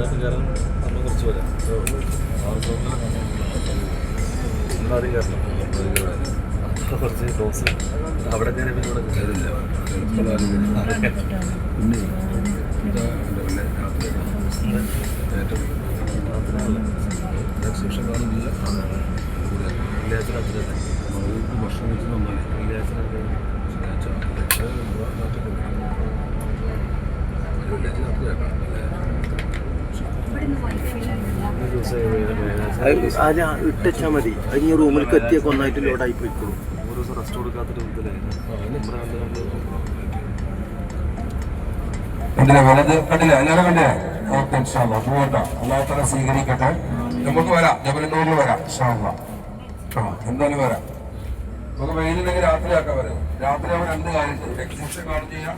കയറാൻ നമ്മൾ കുറച്ച് വരാം കയറണം അപ്പോൾ കുറച്ച് ഡോസ് അവിടെ കയറി പിന്നെ ഇവിടെ കയറില്ല എക്സിബിഷൻ കാണുന്നില്ല വെള്ളിയാഴ്ച രാത്രി ഭക്ഷണം കഴിച്ച് നന്നായി വെള്ളിയാഴ്ച രാത്രി ശനിയാഴ്ച വെള്ളിയാഴ്ച രാത്രി ആക്കാം അല്ലേ ഇട്ടച്ചാ മതി. അത് ഈ റൂമിലേക്ക് എത്തിയൊക്കെ ഒന്നായിട്ട് ലോഡായി പോയിക്കോളും. ഒരു ദിവസം റെസ്റ്റ് നല്ല കണ്ടില്ലേ? വലത് കണ്ടില്ലേ? എല്ലാവരും കണ്ടില്ലേ? ഓക്കെ ഇൻഷാല്ല പോകണ്ട അല്ലാത്തവരെ സ്വീകരിക്കട്ടെ. നമുക്ക് വരാം. ജബലന്നൂരിൽ വരാം ഇൻഷാല്ല ആ എന്തായാലും വരാം. നമുക്ക് വെയിലുണ്ടെങ്കിൽ രാത്രി ആക്കാൻ വരാം രാത്രി ആവുമ്പോൾ രണ്ട് കാര്യമുണ്ട് എക്സിബിഷൻ കാണും ചെയ്യാം.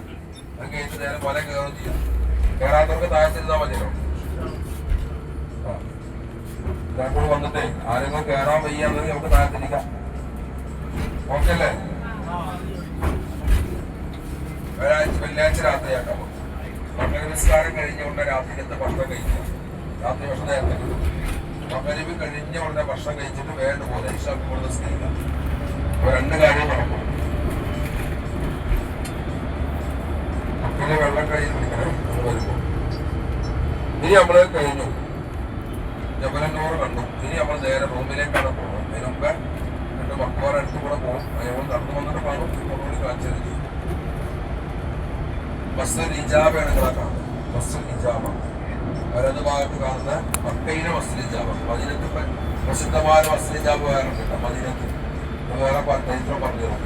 അത് കഴിഞ്ഞിട്ട് നേരെ പല കയറും ചെയ്യാം. കയറാത്തവർക്ക് താഴെ മതിയല്ലോ ആ ഇപ്പോൾ വന്നിട്ടേ ആരെങ്കിലും കയറാൻ വയ്യാന്നെങ്കിൽ നമുക്ക് താഴ്ത്തിരിക്കാം ഓക്കെ അല്ലേ? ഒരാഴ്ച വെള്ളിയാഴ്ച രാത്രിയാക്കാം മകര നിസ്കാരം കഴിഞ്ഞ ഉടനെ രാത്രിക്കത്തെ ഭക്ഷണം കഴിക്കാം രാത്രി ഭക്ഷണം നേരത്തെ മകരവ് കഴിഞ്ഞ ഉടനെ ഭക്ഷണം കഴിച്ചിട്ട് വേണ്ട പോലെ ഇഷ്ടം നിസ്കരിക്കാം അപ്പൊ രണ്ട് കാര്യം നടക്കും. പിന്നെ വെള്ളം കയ്യിൽ പിടിക്കണേ വരുമ്പോൾ ഇനി നമ്മൾ കഴിഞ്ഞു. ജബലന്നൂർ കണ്ടു. ഇനി നമ്മൾ നേരെ റൂമിലേക്കാണ് പോകുന്നത് അതിന് മുമ്പ് രണ്ട് മക്കോർ അടുത്ത് കൂടെ പോകും അതിനോട് നടന്നു വന്നിട്ട് കാണും കുറച്ചുകൂടി കാണിച്ചു തരും. മസ്ജിദ് ഇജാബയാണ് നിങ്ങളെ കാണുന്നത്. ബസ് ഇജാബ വലത് ഭാഗത്ത് കാണുന്ന മക്കയിലെ ബസ് ഇജാബ മദീനത്ത് ഇപ്പൊ പ്രസിദ്ധമായ ബസ് ഇജാബ വേറെ കേട്ടോ. മദീനത്ത്. വേറെ പറഞ്ഞു തരും